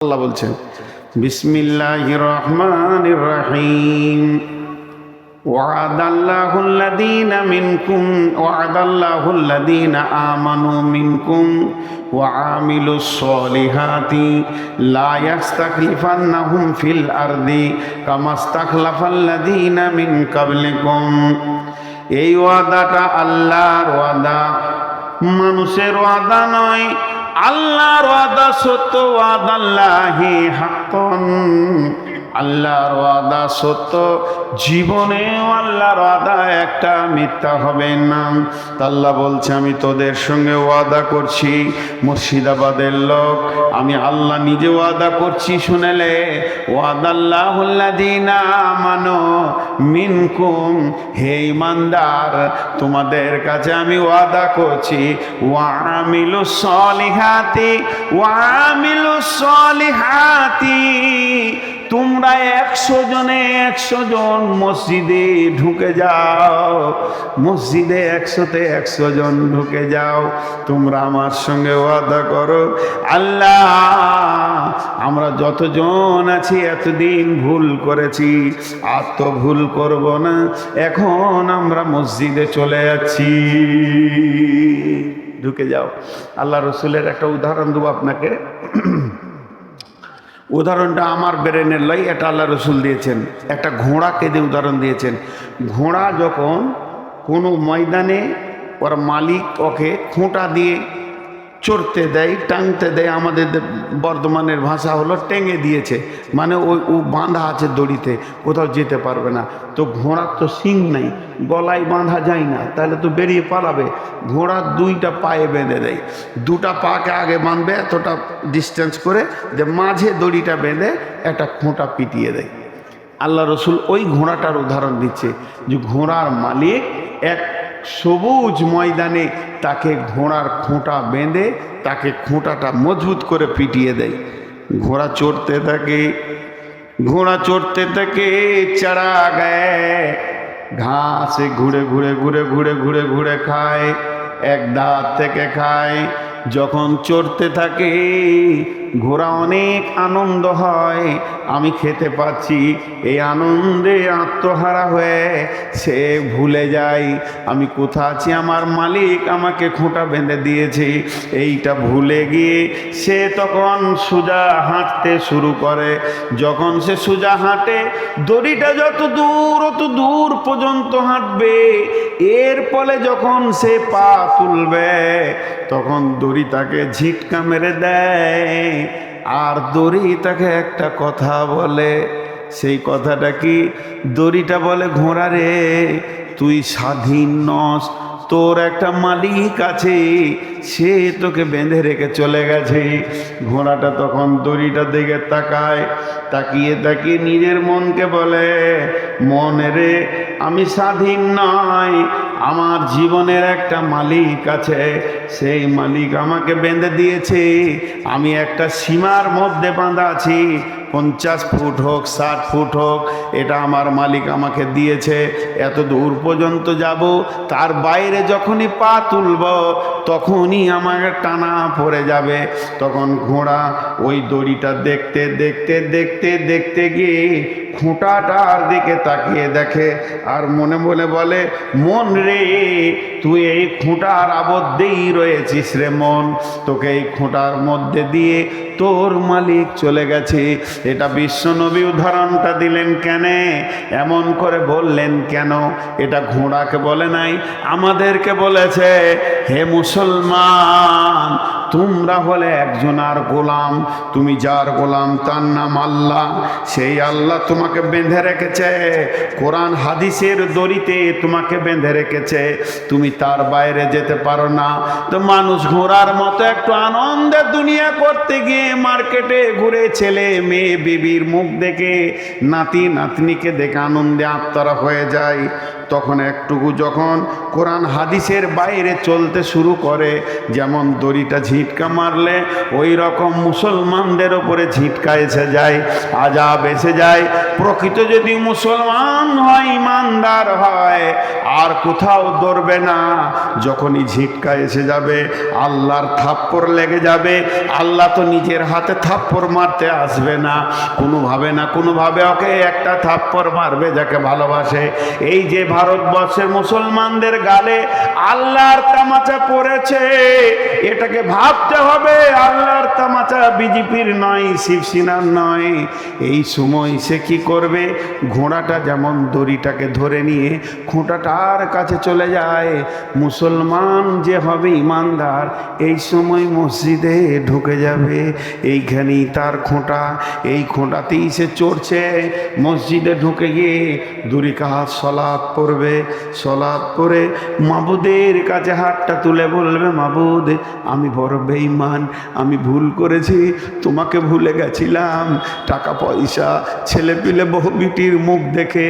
আল্লাহ বলছেন বিসমিল্লাহ রহমান রহিম وعد الله الذين منكم وعد الله الذين آمنوا منكم وعاملوا الصالحات لا يستخلفنهم في الأرض كما استخلف الذين من قبلكم এই ওয়াদাটা আল্লাহর ওয়াদা মানুষের ওয়াদা নয় আল্লাহর ওয়াদা সত্য ওয়াদাল্লাহি হাক্কন। আল্লাহর ওয়াদা সত্য, জীবনেও আল্লাহর ওয়াদা একটা মিথ্যা হবে না। আল্লাহ বলছে, আমি তোদের সঙ্গে ওয়াদা করছি, মুর্শিদাবাদের লোক। আমি আল্লাহ নিজে ওয়াদা করছি, শুনেলে ওয়াদাল্লাহুল্লাদিনা মানো মিনকুম। হে ইমানদার তোমাদের কাছে আমি ওয়াদা করছি ওয়ামিলু সলিহাতি ওয়ামিলু সলিহাতি। তোমরা একশো জনে একশো জন মসজিদে ঢুকে যাও। মসজিদে একশোতে একশো জন ঢুকে যাও। তোমরা আমার সঙ্গে ওয়াদা করো, আল্লাহ, আমরা যতজন আছি এতদিন ভুল করেছি, আর তো ভুল করব না। এখন আমরা মসজিদে চলে যাচ্ছি। ঢুকে যাও। আল্লাহ রসুলের একটা উদাহরণ দেবো আপনাকে। উদাহরণটা আমার ব্রেনের লাই, এটা আল্লাহ রসুল দিয়েছেন। একটা ঘোড়াকে দিয়ে উদাহরণ দিয়েছেন। ঘোড়া যখন কোনো ময়দানে ওর মালিক ওকে খোঁটা দিয়ে চড়তে দেয় টাংতে দেয়, আমাদের বর্ধমানের ভাষা হলো টেঙে দিয়েছে। মানে ওই, ও বাঁধা আছে দড়িতে, কোথাও যেতে পারবে না। তো ঘোড়ার তো শিং নেই, গলায় বাঁধা যায় না, তাহলে তো বেরিয়ে পালাবে। ঘোড়ার দুইটা পায়ে বেঁধে দেয়। দুটা পাকে আগে বাঁধবে, এতটা ডিস্টেন্স করে যে মাঝে দড়িটা বেঁধে একটা খুঁটা পিটিয়ে দেয়। আল্লাহ রসুল ওই ঘোড়াটার উদাহরণ দিচ্ছে যে ঘোড়ার মালিক এক সবুজ ময়দানে তাকে ঘোড়ার খোঁটা বেঁধে তাকে খোঁটাটা মজবুত করে পিটিয়ে দেয়। ঘোড়া চড়তে থাকে, ঘোড়া চড়তে থাকে, চারা গায়ে। ঘাসে ঘুরে ঘুরে ঘুরে ঘুরে ঘুরে ঘুরে খায়, এক দাঁত থেকে খায়। যখন চড়তে থাকে ঘোড়া অনেক আনন্দ হয়। আমি খেতে পাচ্ছি এই আনন্দে আত্মহারা হয়ে সে ভুলে যায়। আমি কোথা আছি? আমার মালিক আমাকে খোঁটা বেঁধে দিয়েছে। এইটা ভুলে গিয়ে সে তখন সোজা হাঁটতে শুরু করে। যখন সে সোজা হাঁটে, দড়িটা যত দূর, অত দূর পর্যন্ত হাঁটবে। এর ফলে যখন সে পা তুলবে, তখন দড়ি তাকে ঝিটকা মেরে দেয়। আর দড়ি তাকে একটা কথা বলে। সেই কথাটা কি? দড়িটা বলে, ঘোড়া রে, তুই স্বাধীন নস, তোর একটা মালিক আছে, সে তোকে বেঁধে রেখে চলে গেছে। ঘোড়াটা তখন দড়িটা দিকে তাকায়, তাকিয়ে তাকিয়ে নিজের মনকে বলে, মনে রে, আমি স্বাধীন নয় আমার জীবনের একটা মালিক আছে, সেই মালিক আমাকে বেঁধে দিয়েছে। আমি একটা সীমার মধ্যে বাঁধা আছি, পঞ্চাশ ফুট হোক, ষাট ফুট হোক, এটা আমার মালিক আমাকে দিয়েছে। এত দূর পর্যন্ত যাব, তার বাইরে যখনই পা তুলব, তখনই আমাকে টানা পড়ে যাবে। তখন ঘোড়া ওই দড়িটা দেখতে দেখতে দেখতে দেখতে গিয়ে খুঁটাটার দিকে তাকিয়ে দেখে আর মনে মনে বলে, মন রে তুই এই খুঁটার আবদ্ধেই রয়েছিস রে মন। তোকে এই খুঁটার মধ্যে দিয়ে তোর মালিক চলে গেছে। এটা বিশ্বনবী উদাহরণটা দিলেন কেন? এমন করে বললেন কেন? এটা ঘোড়াকে বলে নাই, আমাদেরকে বলেছে, হে মুসলমান, তোমরা হলে একজন আর গোলাম। তুমি যার গোলাম তার নাম আল্লাহ। সেই আল্লাহ তোমাকে বেঁধে রেখেছে। কোরআন হাদিসের দড়িতে তোমাকে বেঁধে রেখেছে। তুমি তার বাইরে যেতে পারো না। তো মানুষ ঘোরার মতো একটু আনন্দে দুনিয়া করতে গিয়ে মার্কেটে ঘুরে ছেলে, মেয়ে, বিবির মুখ দেখে নাতি, নাতনিকে দেখে আনন্দে আত্মারা হয়ে যায়। তখন একটুকু যখন কোরআন হাদিসের বাইরে চলতে শুরু করে, যেমন দড়িটা ঝিটকা মারলে ওই রকম মুসলমানদের ওপরে ঝিটকা এসে যায়, আজাব এসে যায়। প্রকৃত যদি মুসলমান হয়, ইমানদার হয়, আর কোথাও ধরবে না। যখনই ঝিটকা এসে যাবে, আল্লাহর থাপ্পড় লেগে যাবে। আল্লাহ তো নিজের হাতে থাপ্পড় মারতে আসবে না। কোনোভাবে না কোনোভাবে ওকে একটা থাপ্পড় মারবে যাকে ভালোবাসে। এই যে ভারতবর্ষের মুসলমানদের গালে আল্লাহর তামাচা পড়েছে। এটাকে ভাবতে হবে, আল্লাহর তামাচা বিজেপির নয়, শিবসেনার নয়। এই সময় সে কি করবে? ঘোড়াটা যেমন দড়িটাকে ধরে নিয়ে খোঁটাটার কাছে চলে যায়। মুসলমান যে হবে ইমানদার, এই সময় মসজিদে ঢুকে যাবে। এইখানেই তার খোঁটা, এই খোঁটাতেই সে চড়ছে। মসজিদে ঢুকে গিয়ে দুরি কাহাত সলাপ পড়বে সলাপ পরে মাবুদের কাছে হাতটা তুলে বলবে, মাবুদ, আমি বড় বেঈমান, আমি ভুল করেছি, তোমাকে ভুলে গেছিলাম। টাকা, পয়সা, ছেলে পিলে বহু বিটির মুখ দেখে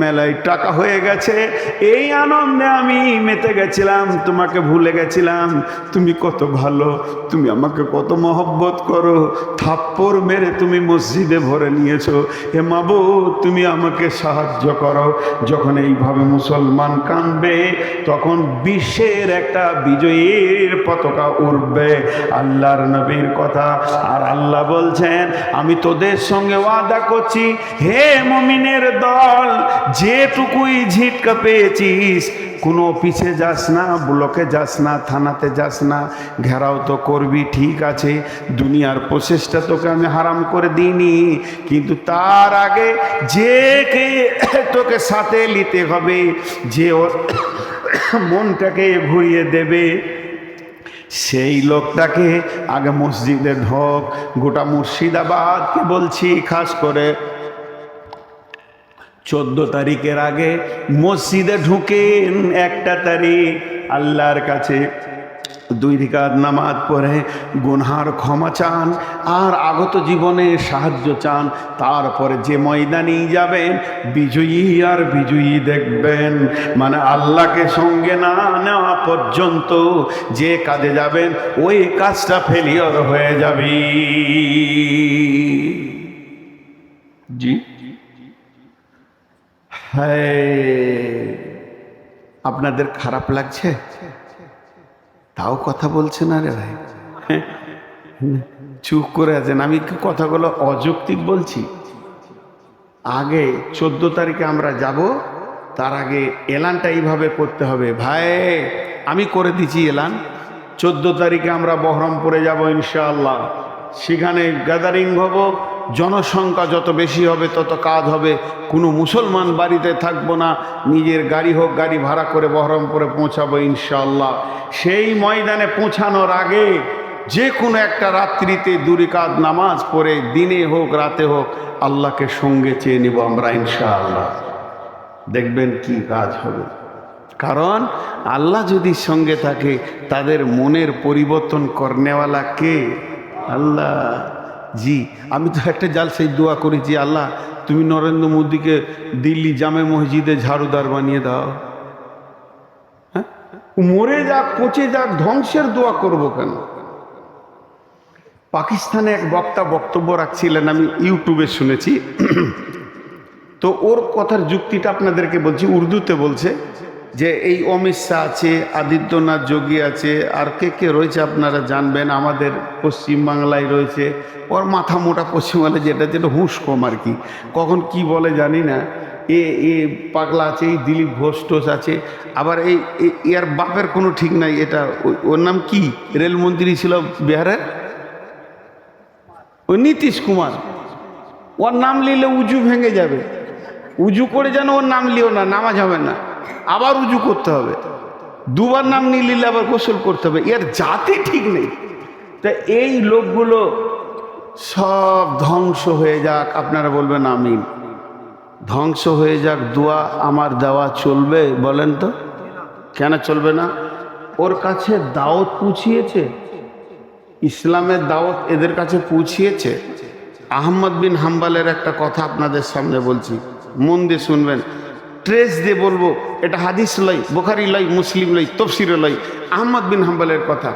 মেলায় টাকা হয়ে গেছে। এই আনন্দে আমি মেতে গেছিলাম, তোমাকে ভুলে গেছিলাম। তুমি কত ভালো, তুমি আমাকে কত মহব্বত করো। থাপ্পড় মেরে তুমি মসজিদে ভরে নিয়েছো। হে মাবু তুমি আমাকে সাহায্য করো। যখন এইভাবে মুসলমান কানবে, তখন বিশ্বের একটা বিজয়ীর পতাকা উঠবে আল্লাহর নবীর কথা। আর আল্লাহ বলছেন, আমি তোদের সঙ্গে ওয়াদা করছি, হে মমিনের দল, যেটুকুই ঝিটকা পেয়েছিস, কোনো অফিসে যাস না, ব্লকে যাস না, থানাতে যাস না, ঘেরাও তো করবি, ঠিক আছে, দুনিয়ার প্রসেসটা তোকে আমি হারাম করে দিইনি, কিন্তু তার আগে যে কে তোকে সাথে নিতে হবে যে ওর মনটাকে ঘুরিয়ে দেবে। সেই লোকটাকে আগে মসজিদে ঢোক, গোটা মুর্শিদাবাদকে বলছি, খাস করে। চোদ্দ তারিখের আগে মসজিদে ঢুকেন একটা তারিখ, আল্লাহর কাছে। দুই রিকাত নামাজ পড়ে, গুনহার ক্ষমা চান, আর আগত জীবনে সাহায্য চান। তারপরে যে ময়দানেই যাবেন, বিজয়ী আর বিজয়ী দেখবেন। মানে আল্লাহকে সঙ্গে না নেওয়া পর্যন্ত যে কাজে যাবেন, ওই কাজটা ফেলিওর হয়ে যাবে। জি। হ্যাঁ আপনাদের খারাপ লাগছে? তাও কথা বলছে না রে ভাই? চুপ করে আছেন। আমি কথাগুলো অযৌক্তিক বলছি? আগে চোদ্দ তারিখে আমরা যাব, তার আগে এলানটা এইভাবে করতে হবে। ভাই, আমি করে দিছি এলান। চোদ্দ তারিখে আমরা বহরমপুরে যাব ইনশাআল্লাহ। সেখানে গ্যাদারিং হব, জনসংখ্যা যত বেশি হবে তত কাজ হবে। কোনো মুসলমান বাড়িতে থাকব না, নিজের গাড়ি হোক, গাড়ি ভাড়া করে বহরমপুরে পৌঁছাবো ইনশাআল্লাহ। সেই ময়দানে পৌঁছানোর আগে যে কোনো একটা রাত্রিতে দুরিকাত নামাজ পড়ে, দিনে হোক, রাতে হোক, আল্লাহকে সঙ্গে চেয়ে নিব আমরা ইনশাআল্লাহ। দেখবেন কি কাজ হবে। কারণ আল্লাহ যদি সঙ্গে থাকে, তাদের মনের পরিবর্তন করনেওয়ালা কে? আল্লাহ, জি, আমি তো একটা জাল সেই দোয়া করেছি, আল্লাহ, তুমি নরেন্দ্র মোদীকে দিল্লি জামে মসজিদে ঝাড়ুদার বানিয়ে দাও। হ্যাঁ? মরে যাক, পচে যাক, ধ্বংসের দোয়া করব কেন? পাকিস্তানে এক বক্তা বক্তব্য রাখছিলেন, আমি ইউটিউবে শুনেছি। তো ওর কথার যুক্তিটা আপনাদেরকে বলছি, উর্দুতে বলছে যে এই অমিত শাহ আছে, আদিত্যনাথ যোগী আছে, আর কে কে রয়েছে আপনারা জানবেন, আমাদের পশ্চিমবাংলায় রয়েছে। ওর মাথা মোটা পশ্চিমবাংলায় যেটা যেটা হুঁশ কম আর কি। কখন কি বলে জানি না। এ এ পাগলা আছে, এই দিলীপ ঘোষ টোষ আছে। আবার এই এর বাপের কোনো ঠিক নাই, এটা ওর নাম কি? রেলমন্ত্রী ছিল বিহারের? ওই নীতিশ কুমার। ওর নাম নিলে উজু ভেঙে যাবে। উজু করে যেন ওর নাম লিও না, নামাজ হবে না। আবার উজু করতে হবে। দুবার নাম নিয়ে নিলে আবার গোসল করতে হবে। এর জাতি ঠিক নেই। তা এই লোকগুলো সব ধ্বংস হয়ে যাক, আপনারা বলবেন আমিন। ধ্বংস হয়ে যাক, দোয়া আমার দেওয়া চলবে, বলেন তো। কেন চলবে না? ওর কাছে দাওয়াত পুছিয়েছে। ইসলামের দাওয়াত এদের কাছে পুছিয়েছে। আহমদ বিন হাম্বালের একটা কথা আপনাদের সামনে বলছি। মন দিয়ে শুনবেন। ট্রেস দিয়ে বলব, এটা হাদিস লই বোখারি লই মুসলিম লই তফসির লই আহমদ বিন হাম্বালের কথা।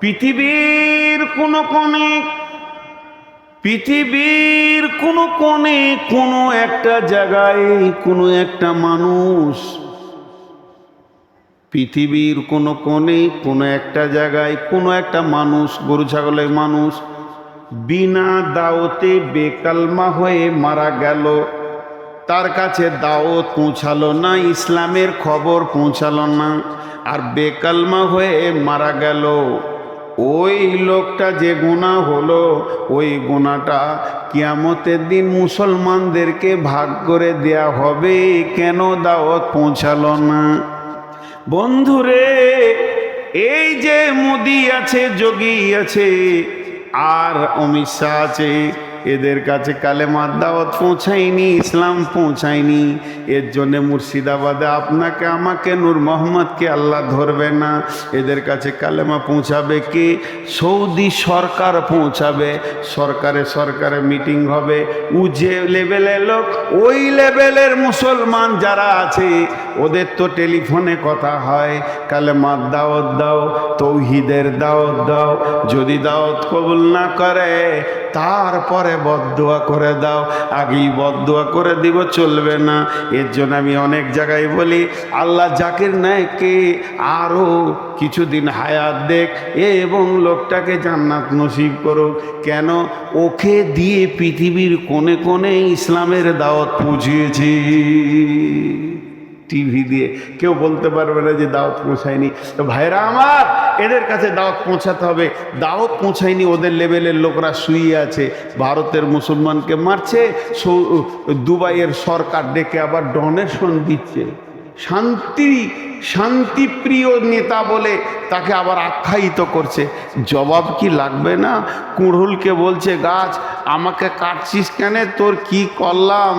পৃথিবীর কোন কোনে পৃথিবীর কোন কোণে কোনো একটা জায়গায় কোনো একটা মানুষ, পৃথিবীর কোনো কোণে কোনো একটা জায়গায় কোনো একটা মানুষ, গরু, ছাগলের মানুষ, বিনা দাওতে বেকালমা হয়ে মারা গেল। তার কাছে দাওত পৌঁছালো না, ইসলামের খবর পৌঁছালো না। আর বেকালমা হয়ে মারা গেল। ওই লোকটা যে গুণা হলো, ওই গুণাটা কিয়ামতের দিন মুসলমানদেরকে ভাগ করে দেয়া হবে। কেন দাওয়াত পৌঁছালো না? বন্ধুরে, এই যে মোদি আছে, যোগী আছে, আর অমিত আছে এদের কাছে কালেমার দাওয়াত পৌঁছায়নি, ইসলাম পৌঁছায়নি। এর জন্য মুর্শিদাবাদে আপনাকে, আমাকে, নূর মোহাম্মদকে আল্লাহ ধরবে না। এদের কাছে কালেমা পৌঁছাবে কে? সৌদি সরকার পৌঁছাবে। সরকারে সরকারে মিটিং হবে। উ যে লেভেলের লোক, ওই লেভেলের মুসলমান যারা আছে ওদের তো টেলিফোনে কথা হয়। কালেমার দাওয়াত দাও, তৌহিদের দাওয়াত দাও। যদি দাওয়াত কবুল না করে, তারপরে বদদোয়া করে দাও। আগেই বদদোয়া করে দিব, চলবে না। এর জন্য আমি অনেক জায়গায় বলি, আল্লাহ জাকির নায়ককে আরও কিছুদিন হায়াত দেখ, এবং লোকটাকে জান্নাত নসিব করুক। কেন? ওকে দিয়ে পৃথিবীর কোণে কোণে ইসলামের দাওয়াত পৌঁছিয়েছি টিভি দিয়ে কেউ বলতে পারবে না যে দাওয়াত পৌঁছায়নি। তো ভাইরা আমার, এদের কাছে দাওয়াত পৌঁছাতে হবে। দাওয়াত পৌঁছায়নি, ওদের লেভেলের লোকরা শুয়ে আছে। ভারতের মুসলমানকে মারছে দুবাইয়ের সরকার ডেকে আবার ডোনেশন দিচ্ছে। শান্তি, শান্তিপ্রিয় নেতা বলে তাকে আবার আখ্যায়িত করছে। জবাব কি লাগবে না? কুড়হুলকে বলছে, গাছ, আমাকে কাটছিস কেন? তোর কি করলাম?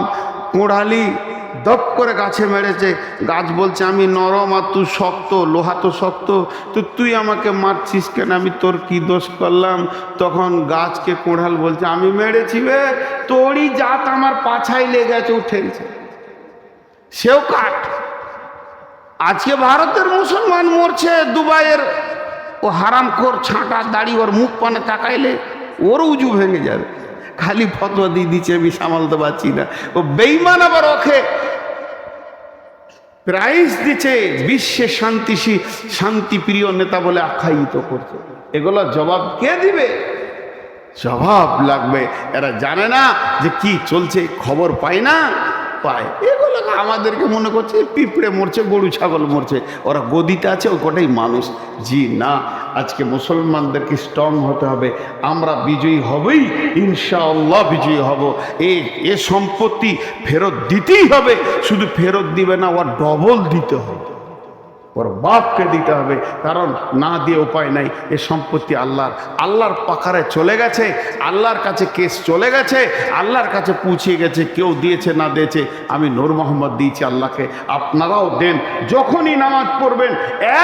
কুড়ালি দপ করে গাছে মেরেছে। গাছ বলছে, আমি নরম আর তুই শক্ত, লোহা তো শক্ত। তো তুই আমাকে মারছিস কেন? আমি তোর কি দোষ করলাম? তখন গাছকে কোড়াল বলছে, আমি মেরেছি বে তোরই জাত আমার পাছায় লেগেছে উঠেছে সেও কাঠ। আজকে ভারতের মুসলমান মরছে, দুবাইয়ের ও হারাম হারামখোর ছাঁটা দাড়ি ওর মুখ পানে তাকাইলে ওর উজু ভেঙে যাবে। খালি ফতোয়া দিয়ে দিচ্ছে, আমি সামালতে পারছি না। ও বেইমান আবার ওকে প্রাইজ দিচ্ছে, বিশ্বে শান্তি শান্তিপ্রিয় নেতা বলে আখ্যায়িত করছে। এগুলো জবাব কে দিবে? জবাব লাগবে। এরা জানে না যে কি চলছে, খবর পায় না। পায়। এগুলো আমাদেরকে মনে করছে পিঁপড়ে মরছে, গরু, ছাগল মরছে। ওরা গদিতে আছে ও কটাই মানুষ। জি না, আজকে মুসলমানদেরকে স্ট্রং হতে হবে। আমরা বিজয়ী হবেই, ইনশাআল্লাহ বিজয়ী হব। এ এ সম্পত্তি ফেরত দিতেই হবে। শুধু ফেরত দিবে না ওর ডবল দিতে হবে। ওর বাপকে দিতে হবে, কারণ না দিয়ে উপায় নাই, এ সম্পত্তি আল্লাহর। আল্লাহর পাখারে চলে গেছে, আল্লাহর কাছে কেস চলে গেছে, আল্লাহর কাছে পৌঁছে গেছে, কেউ দিয়েছে, না দিয়েছে, আমি নূর মোহাম্মদ দিয়েছি আল্লাহকে, আপনারাও দেন, যখনই নামাজ পড়বেন,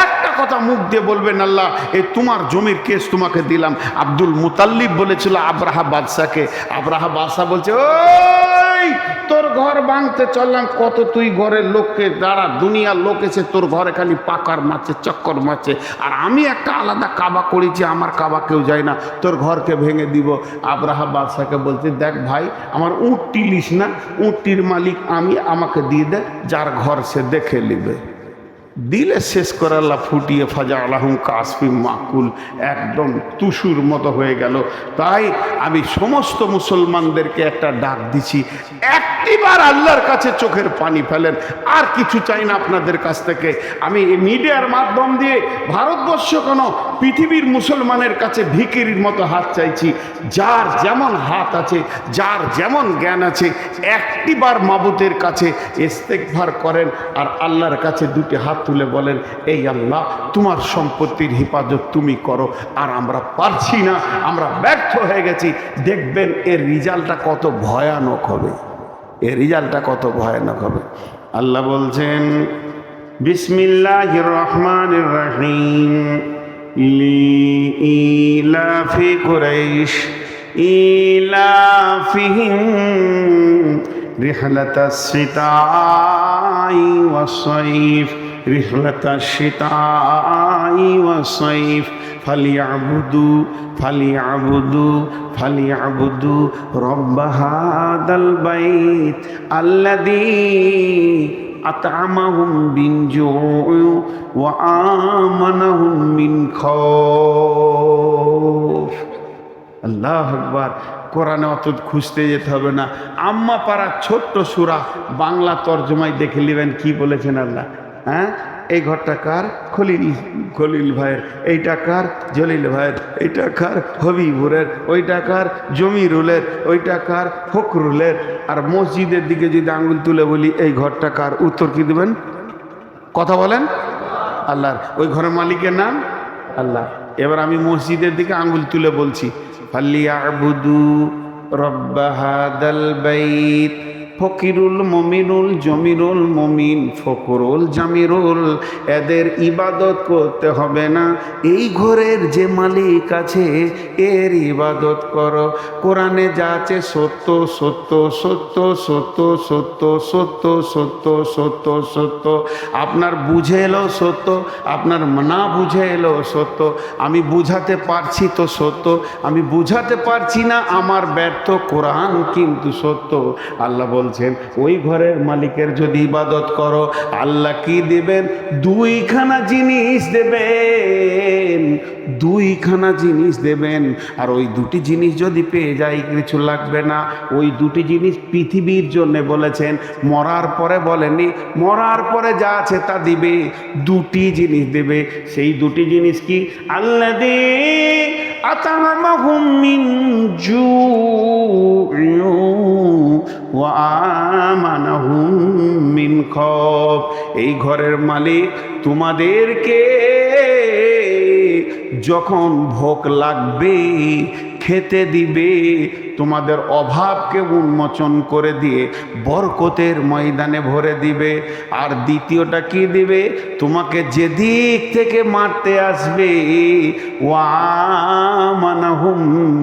একটা কথা মুখ দিয়ে বলবেন, আল্লাহ, এ তোমার জমির কেস তোমাকে দিলাম। আব্দুল মুতাল্লিব বলেছিল, আব্রাহা বাদশাকে, আব্রাহা বাদশাহ বলছে ওই তোর ঘর ভাঙতে চললাম, কত তুই ঘরের লোককে দাঁড়া, দুনিয়ার লোক এসে তোর ঘরে খালি পাকার মাছে, চক্কর মাছে আর আমি একটা আলাদা কাবা করেছি আমার কাবা কেউ যায় না, তোর ঘরকে ভেঙে দিব। আব্রাহা বাদশাকে বলছে, দেখ ভাই, আমার উঁটটি লিস না, উঁটটির মালিক আমি, আমাকে দিয়ে দে, যার ঘর সে দেখে নিবে। দিলে শেষ করে আল্লাহ ফুটিয়ে ফাজা আলাহম কাসফি মাকুল, একদম তুসুর মতো হয়ে গেল। তাই আমি সমস্ত মুসলমানদেরকে একটা ডাক দিছি, একটিবার আল্লাহর কাছে চোখের পানি ফেলেন, আর কিছু চাই না আপনাদের কাছ থেকে। আমি মিডিয়ার মাধ্যম দিয়ে ভারতবর্ষ কোনো পৃথিবীর মুসলমানের কাছে ভিকিরির মতো হাত চাইছি। যার যেমন হাত আছে, যার যেমন জ্ঞান আছে, একটিবার মাবুতের কাছে ইস্তেকভার করেন, আর আল্লাহর কাছে দুটি হাত তুলে বলেন, এই আল্লাহ, তোমার সম্পত্তির হেফাজত তুমি করো, আর আমরা পারছি না, আমরা ব্যর্থ হয়ে গেছি। দেখবেন এর রিজাল্টটা কত ভয়ানক হবে। এর রিজাল্টটা কত ভয়ানক হবে। আল্লাহ বলছেন বিসমিল্লাহ রহমান রহিম। ইলাফি কুরাইশ, ইলাফিহিম রিহলাতা সিতাই ওয়াসাইফ رحلة الشتاء والصيف فليعبدوا فليعبدوا فليعبدوا رب هذا البيت الذي أطعمهم من جوع وآمنهم من خوف আল্লাহ আকবার কোরআনে অত খুঁজতে যেতে হবে না আম্মা পাড়া ছোট্ট সুরা বাংলা তর্জমায় দেখে নেবেন কি বলেছেন আল্লাহ হ্যাঁ? এই ঘরটা কার? খলিল খলিল ভাইয়ের। এইটা কার? জলিল ভাইয়ের। এইটা কার? হবিবুরের। ওইটা কার? জমিরুলের। ওইটা কার? ফখরুলের। আর মসজিদের দিকে যদি আঙুল তুলে বলি, এই ঘরটা কার? উত্তর কি দেবেন? কথা বলেন। আল্লাহর। ওই ঘরের মালিকের নাম? আল্লাহ। এবার আমি মসজিদের দিকে আঙুল তুলে বলছি। ফাল্লিয়াবুদু রব্বাহাদাল বাইত। ফকিরুল মমিনুল জমিরুল মমিন, ফকরুল জামিরুল। এদের ইবাদত করতে হবে না। এই ঘরের যে মালিক আছে, এর ইবাদত করো। কোরআনে যা আছে, সত্য সত্য সত্য সত্য সত্য সত্য সত্য সত্য সত্য। আপনার বুঝে এলো সত্য, আপনার না বুঝে এলো সত্য। আমি বুঝাতে পারছি তো সত্য, আমি বুঝাতে পারছি না, আমার ব্যর্থ কোরআন কিন্তু সত্য। আল্লাহ বলছেন, ওই ঘরের মালিকের যদি ইবাদত করো, আল্লাহ কি দেবেন? দুইখানা জিনিস দেবেন, দুইখানা জিনিস দেবেন। আর ওই দুটি জিনিস যদি পেয়ে যাই কিছু লাগবে না। ওই দুটি জিনিস পৃথিবীর জন্য বলেছেন, মরার পরে বলেনি মরার পরে যা আছে তা দিবে, দুটি জিনিস দেবে। সেই দুটি জিনিস কি? আল্লাহ দে আতামাহুম মিন জুউ খফ এই ঘরের মালিক তোমাদেরকে। যখন ভোগ লাগবে খেতে দিবে তোমাদের অভাবকে উন্মোচন করে দিয়ে বরকতের ময়দানে ভরে দিবে। আর দ্বিতীয়টা কি দিবে? তোমাকে যেদিক থেকে মারতে আসবে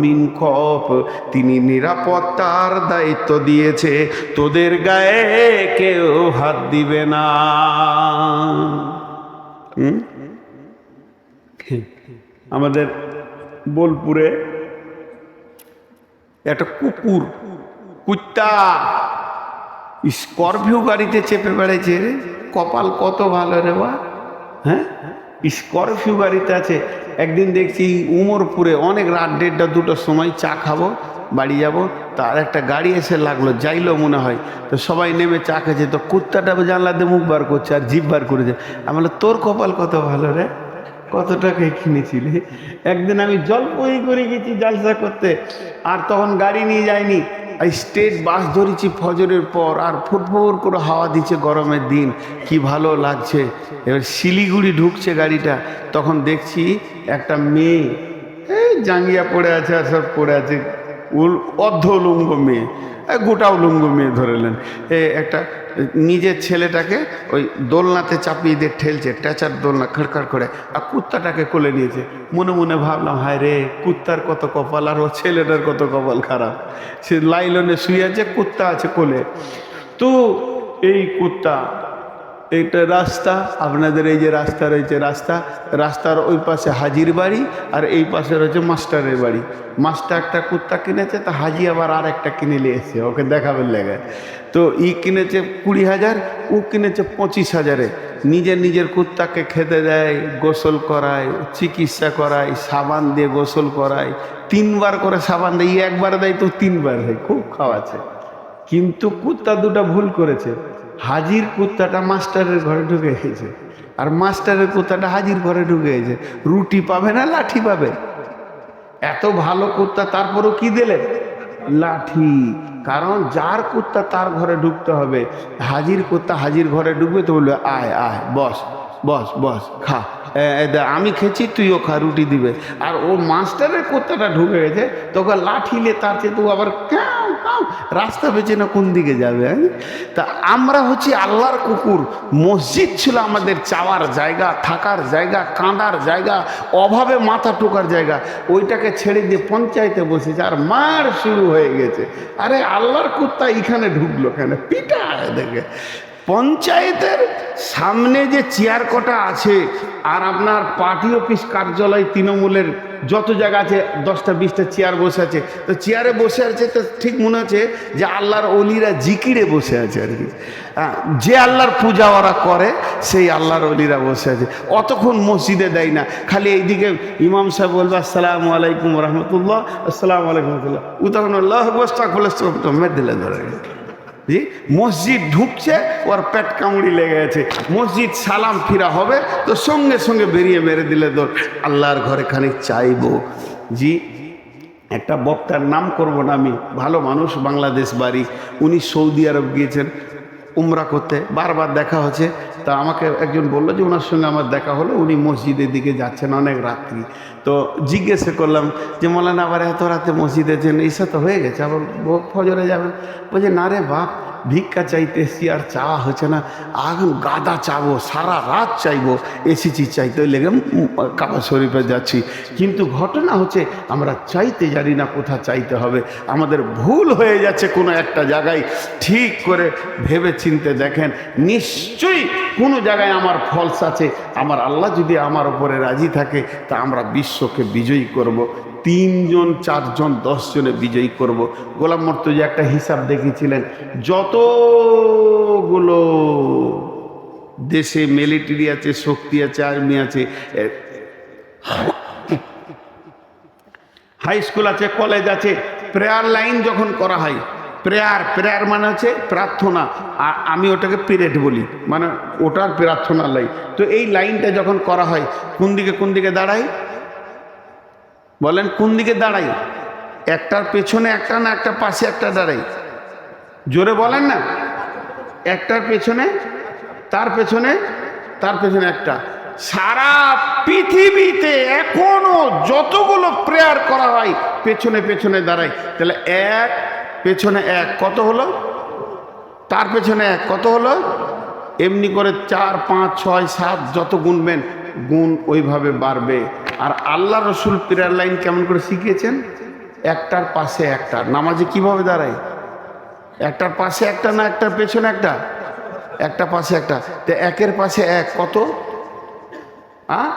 মিন খফ, তিনি নিরাপত্তার দায়িত্ব দিয়েছে। তোদের গায়ে কেউ হাত দিবে না। আমাদের বোলপুরে একটা কুকুর, কুত্তা। স্করপিও গাড়িতে চেপে বেড়েছে রে। কপাল কত ভালো রে বা হ্যাঁ? স্করপিও গাড়িতে আছে। একদিন দেখছি উমরপুরে অনেক রাত দেড়টা দুটোর সময় চা খাব, বাড়ি যাব। তার একটা গাড়ি এসে লাগল, যাইলো মনে হয়। তো সবাই নেমে চা খেয়েছে। তো কুত্তাটা জানলাতে মুখ বার করছে আর জিভ বার করেছে। আমি তোর কপাল কত ভালো রে? কত টাকায় কিনেছিলে? একদিন আমি জলপাই করে গেছি জালসা করতে, আর তখন গাড়ি নিয়ে যাইনি। স্টেট বাস ধরেছি ফজরের পর, আর ফুটফুর করে হাওয়া দিচ্ছে গরমের দিন। কি ভালো লাগছে। এবার শিলিগুড়ি ঢুকছে গাড়িটা। তখন দেখছি একটা মেয়ে, এই জাঙ্গিয়া পড়ে আছে আর সব পড়ে আছে। উল অর্ধ উলঙ্গ মেয়ে গোটা উলঙ্গ মেয়ে ধরেলেন এ একটা নিজের ছেলেটাকে ওই দোলনাতে চাপিয়ে দিয়ে ঠেলছে ট্যাচার দোলনা খড়খড় করে, আর কুত্তাটাকে কোলে নিয়েছে। মনে মনে ভাবলাম, হায় রে, কুত্তার কত কপাল আর ও ছেলেটার কত কপাল খারাপ। সে লাইলনে শুয়ে আছে, কুত্তা আছে কোলে। তো এই কুত্তা এইটা রাস্তা, আপনাদের এই যে রাস্তা রয়েছে রাস্তা, রাস্তার ওই পাশে হাজির বাড়ি আর এই পাশে রয়েছে মাস্টারের বাড়ি। মাস্টার একটা কুত্তা কিনেছে, তা হাজি আবার আর একটা কিনে নিয়ে এসছে, ওকে দেখাবেন লেগে। তো ই কিনেছে কুড়ি হাজার, ও কিনেছে পঁচিশ হাজারে। নিজের নিজের কুত্তাকে খেতে দেয়, গোসল করায়, চিকিৎসা করায়, সাবান দিয়ে গোসল করায়। তিনবার করে সাবান দেয় একবার দেয় তো তিনবার দেয়, খুব খাওয়াছে কিন্তু কুত্তা দুটো ভুল করেছে। হাজির কুত্তাটা মাস্টারের ঘরে ঢুকে গেছে। আর মাস্টারের কুত্তাটা হাজির ঘরে ঢুকে গেছে। রুটি পাবে না লাঠি পাবে? এত ভালো কুত্তা তারপরও কি দিলেন লাঠি। কারণ যার কুত্তা তার ঘরে ঢুকতে হবে। হাজির কুত্তা হাজির ঘরে ঢুকবে তো বলবে আয় আয় বস বস বস খা। এ, দে, আমি খেয়েছি, তুইও খা, রুটি দিবে। আর ও মাস্টারের কুত্তাটা ঢুকে গেছে, তোকে লাঠিলে তার চেয়ে তো আবার কাউ কাউ, রাস্তা বেছে না কোন দিকে যাবে হ্যাঁ? তা আমরা হচ্ছি আল্লাহর কুকুর। মসজিদ ছিল আমাদের চাওয়ার জায়গা, থাকার জায়গা, কাঁদার জায়গা, অভাবে মাথা টোকার জায়গা। ওইটাকে ছেড়ে দিয়ে পঞ্চায়েতে বসেছে, আর মার শুরু হয়ে গেছে। আরে আল্লাহর কুত্তা এখানে ঢুকলো কেন? পিটা দেখে। পঞ্চায়েতের সামনে যে চেয়ার কটা আছে আর আপনার পার্টি অফিস কার্যালয় তৃণমূলের যত জায়গা আছে, দশটা, বিশটা চেয়ার বসে আছে। তো চেয়ারে বসে আছে তো ঠিক মনে হচ্ছে যে আল্লাহর অলিরা জিকিরে বসে আছে আর কি। যে আল্লাহর পূজা ওরা করে, সেই আল্লাহর অলিরা বসে আছে। অতক্ষণ মসজিদে দেয় না। খালি এইদিকে ইমাম সাহেব বলবে, আসসালামু আলাইকুম রহমতুল্লাহ, আসসালামু আলাইকুম রহমতুল্লাহ। তখন আল্লাহ বস্তা খুলে দিলে ধরে জি? মসজিদ ঢুকছে, ওর পেট কামড়ি লেগে গেছে। মসজিদ সালাম ফিরা হবে, তো সঙ্গে সঙ্গে বেরিয়ে মেরে দিলে তোর আল্লাহর ঘরে খানিক চাইব। জি? একটা বক্তার নাম করব না আমি, ভালো মানুষ, বাংলাদেশ বাড়ি। উনি সৌদি আরব গিয়েছেন, উমরা করতে, বারবার দেখা হচ্ছে। তা আমাকে একজন বলল যে, ওনার সঙ্গে আমার দেখা হলো। উনি মসজিদের দিকে যাচ্ছেন অনেক রাত্রি। তো জিজ্ঞেস করলাম যে, মৌলানা, আবার এত রাতে মসজিদে যেন ইসা তো হয়ে গেছে, আবার ফজরে যাবেন? বলছে, না রে বাপ ভিক্ষা চাইতে এসছি আর চাওয়া হচ্ছে না। এখন গাদা চাবো, সারা রাত চাইব, এসেছি চাইতে লেগে কাবা শরীফে যাচ্ছি। কিন্তু ঘটনা হচ্ছে, আমরা চাইতে জানি না কোথা চাইতে হবে। আমাদের ভুল হয়ে যাচ্ছে কোনো একটা জায়গায়। ঠিক করে ভেবে চিনতে দেখেন, নিশ্চয়ই কোনো জায়গায় আমার ফলস আছে। আমার আল্লাহ যদি আমার ওপরে রাজি থাকে, তা আমরা বিশ্বকে বিজয়ী করব। তিনজন, চারজন, দশজনে বিজয়ী করব। গোলাম মর্তুজি একটা হিসাব দেখিয়েছিলেন যতগুলো দেশে মিলিটারি আছে, শক্তি আছে আর্মি আছে হাই স্কুল আছে কলেজ আছে প্রেয়ার লাইন যখন করা হয় প্রেয়ার প্রেয়ার মানে হচ্ছে প্রার্থনা আর আমি ওটাকে পিরিয়ড বলি মানে ওটার প্রার্থনা লাইন তো এই লাইনটা যখন করা হয়, কোন দিকে কোন দিকে দাঁড়ায় বলেন, কোন দিকে দাঁড়াই? একটার পেছনে একটা না একটা পাশে একটা দাঁড়াই? জোরে বলেন না। একটার পেছনে, তার পেছনে তার পেছনে একটা। সারা পৃথিবীতে এখনও যতগুলো প্রেয়ার করা হয়, পেছনে পেছনে দাঁড়ায় তাহলে এক, পেছনে এক, কত হলো? তার পেছনে এক, কত হলো? এমনি করে চার, পাঁচ, ছয়, সাত, যত গুনবেন, গুণ ওইভাবে বাড়বে। আর আল্লাহ রসুল প্রেয়ার লাইন কেমন করে শিখিয়েছেন? একটার পাশে একটা। নামাজে কীভাবে দাঁড়ায়? একটার পাশে একটা না একটার পেছনে একটা? একটা পাশে একটা। তো একের পাশে এক কত? আ?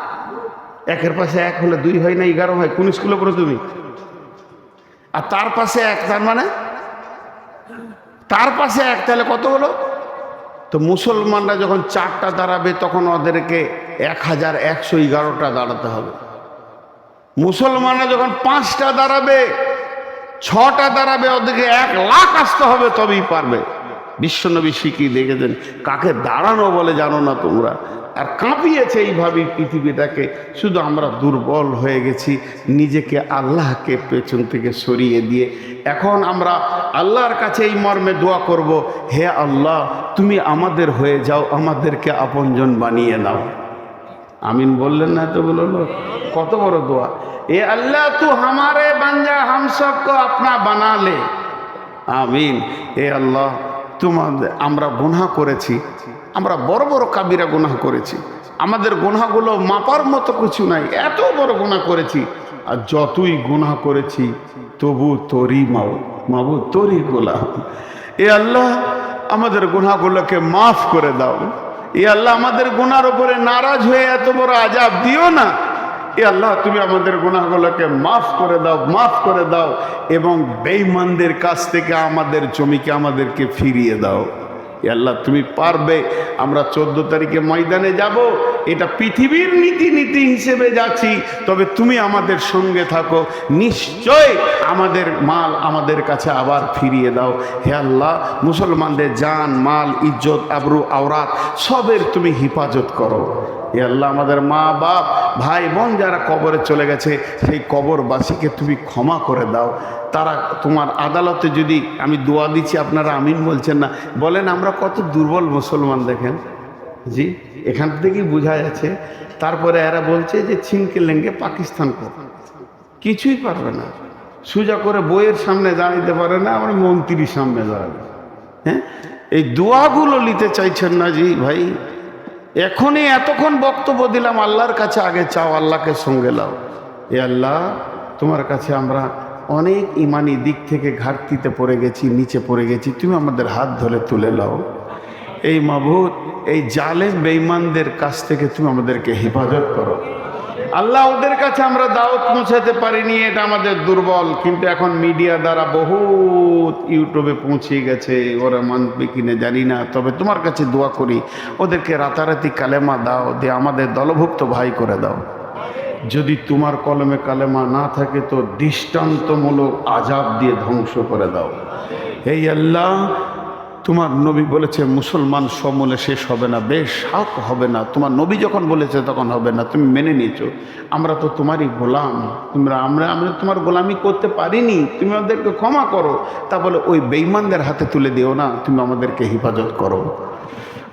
একের পাশে এক হলে দুই হয় না, এগারো হয়? কোন স্কুলে পড়ো তুমি? আর তার পাশে এক, তার মানে? তার পাশে এক, তাহলে কত হলো? তো মুসলমানরা যখন চারটা দাঁড়াবে, তখন ওদেরকে এক হাজার একশো এগারোটা দাঁড়াতে হবে। মুসলমানরা যখন পাঁচটা দাঁড়াবে, ছটা দাঁড়াবে, ওদেরকে এক লাখ আসতে হবে, তবেই পারবে। বিশ্বনবী শিখিয়ে দেখেছেন, কাকে দাঁড়ানো বলে জানো না তোমরা? আর কাঁপিয়েছে এইভাবেই পৃথিবীটাকে। শুধু আমরা দুর্বল হয়ে গেছি, নিজেকে আল্লাহকে পেছন থেকে সরিয়ে দিয়ে। এখন আমরা আল্লাহর কাছে এই মর্মে দোয়া করব, হে আল্লাহ, তুমি আমাদের হয়ে যাও, আমাদেরকে আপনজন বানিয়ে দাও। আমিন বললেন না তো বলল কত বড় দোয়া। এ আল্লাহ, তু হামারে বাঞ্জা হাম সবকো আপনা বানালে আমিন। এ আল্লাহ, তোমাদের, আমরা গুনাহ করেছি। আমরা বড় বড় কাবিরা গুনাহ করেছি। আমাদের গুনাহগুলো মাপার মতো কিছু নাই। এত বড় গুনাহ করেছি। আর যতই গুনাহ করেছি, তবু তোরই মাও মাবু তোরই গোলাম। এ আল্লাহ, আমাদের গুনাহগুলোকে মাফ করে দাও। এ আল্লাহ আমাদের গুনার উপরে নারাজ হয়ে এত বড় আজাব দিও না। এ আল্লাহ, তুমি আমাদের গুণাগুলোকে মাফ করে দাও, মাফ করে দাও এবং বেঈমানদের কাছ থেকে আমাদের জমিকে আমাদেরকে ফিরিয়ে দাও। আল্লাহ, তুমি পারবে। আমরা চোদ্দ তারিখে ময়দানে যাব। এটা পৃথিবীর নীতি নীতি হিসেবে যাচ্ছি। তবে তুমি আমাদের সঙ্গে থাকো। নিশ্চয় আমাদের মাল আমাদের কাছে আবার ফিরিয়ে দাও। হে আল্লাহ, মুসলমানদের জান, মাল, ইজ্জত, আবরু, আওরাত, সবের তুমি হেফাজত করো। এ আল্লাহ আমাদের মা, বাপ, ভাই, বোন যারা কবরে চলে গেছে, সেই কবরবাসীকে তুমি ক্ষমা করে দাও। তারা তোমার আদালতে যদি আমি দোয়া দিচ্ছি, আপনারা আমিন বলছেন না। বলেন, আমরা কত দুর্বল মুসলমান দেখেন। জি, এখান থেকেই বোঝা যাচ্ছে? তারপরে এরা বলছে যে, ছিনকে লেঙ্গে পাকিস্তান কো কিছুই পারবে না। সোজা করে বইয়ের সামনে দাঁড়াইতে পারে না, আমরা মন্ত্রীর সামনে দাঁড়াবে। হ্যাঁ? এই দোয়াগুলো নিতে চাইছেন না, জি ভাই। এখনই এতক্ষণ বক্তব্য দিলাম, আল্লাহর কাছে আগে চাও, আল্লাহকে সঙ্গে লাও। এ আল্লাহ, তোমার কাছে আমরা অনেক ইমানি দিক থেকে ঘাটতিতে পড়ে গেছি, নিচে পড়ে গেছি, তুমি আমাদের হাত ধরে তুলে লাও। এই মাভূত এই জালেম বেঈমানদের কাছ থেকে তুমি আমাদেরকে হেফাজত করো। আল্লাহ ওদের কাছে আমরা দাওয়াত পৌঁছাতে পারিনি, এটা আমাদের দুর্বল। কিন্তু এখন মিডিয়া দ্বারা বহুত ইউটিউবে পৌঁছে গেছে, ওরা মানবে কিনে জানি না, তবে তোমার কাছে দোয়া করি, ওদেরকে রাতারাতি কালেমা দাও, দিয়ে আমাদের দলভুক্ত ভাই করে দাও। যদি তোমার কলমে কালেমা না থাকে, তো দৃষ্টান্তমূলক আজাব দিয়ে ধ্বংস করে দাও। এই আল্লাহ তোমার নবী বলেছে, মুসলমান সমূলে শেষ হবে না, বেশ হক হবে না। তোমার নবী যখন বলেছে তখন হবে না, তুমি মেনে নিয়েছো। আমরা তো তোমারই গোলাম। তোমরা, আমরা আমরা তোমার গোলামি করতে পারিনি। তুমি আমাদেরকে ক্ষমা করো। তা বলে, ওই বেইমানদের হাতে তুলে দিও না, তুমি আমাদেরকে হেফাজত করো।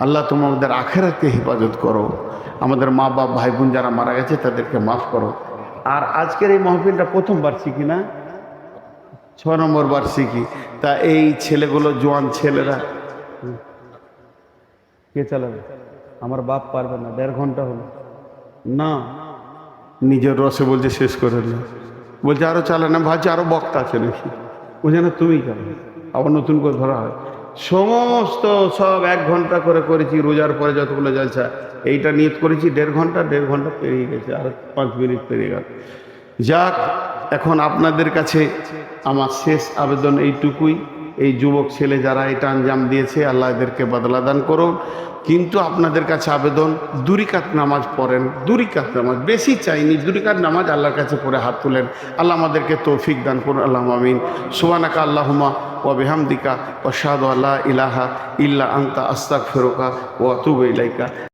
আল্লাহ তুমি আমাদের আখেরাতকে হেফাজত করো। আমাদের মা বাপ, ভাই বোন যারা মারা গেছে, তাদেরকে মাফ করো। আর আজকের এই মাহফিলটা প্রথম বার্ষিকী না ছ নম্বর বার্ষিকী। তা এই ছেলেগুলো, জোয়ান ছেলেরা কে চালাবে? আমার বাপ পারবে না, দেড় ঘণ্টা হলো। না, নিজের রসে বলছে শেষ করে না বলছে আরও চালে না ভাবছে আরও বক্তা আছে নাকি? ও যেন তুমিই চালাবে আবার নতুন করে ধরা হয়। সমস্ত সব এক ঘণ্টা করে করেছি, রোজার পরে যতগুলো জলসা, এইটা নিয়ত করেছি, দেড় ঘণ্টা দেড় ঘণ্টা পেরিয়ে গেছে, আর পাঁচ মিনিট পেরিয়ে গেল। যাক এখন আপনাদের কাছে আমার শেষ আবেদন এইটুকুই। এই যুবক ছেলে যারা এটা আঞ্জাম দিয়েছে, আল্লাহ এদেরকে বদলা দান করুন কিন্তু আপনাদের কাছে আবেদন, দুরিকাত নামাজ পড়েন, দুরিকাত নামাজ, বেশি চাইনি, দুরিকাত নামাজ আল্লাহর কাছে পড়ে হাত তুলেন। আল্লাহ আমাদেরকে তৌফিক দান করুন আল্লাহ আমিন। সুবানাকা আল্লাহমা ও বেহামদিকা ও শাহাদ আল্লাহ ইলাহা ইল্লা আন্তা আস্তাক ফেরোকা ও আতুব ইলাইকা।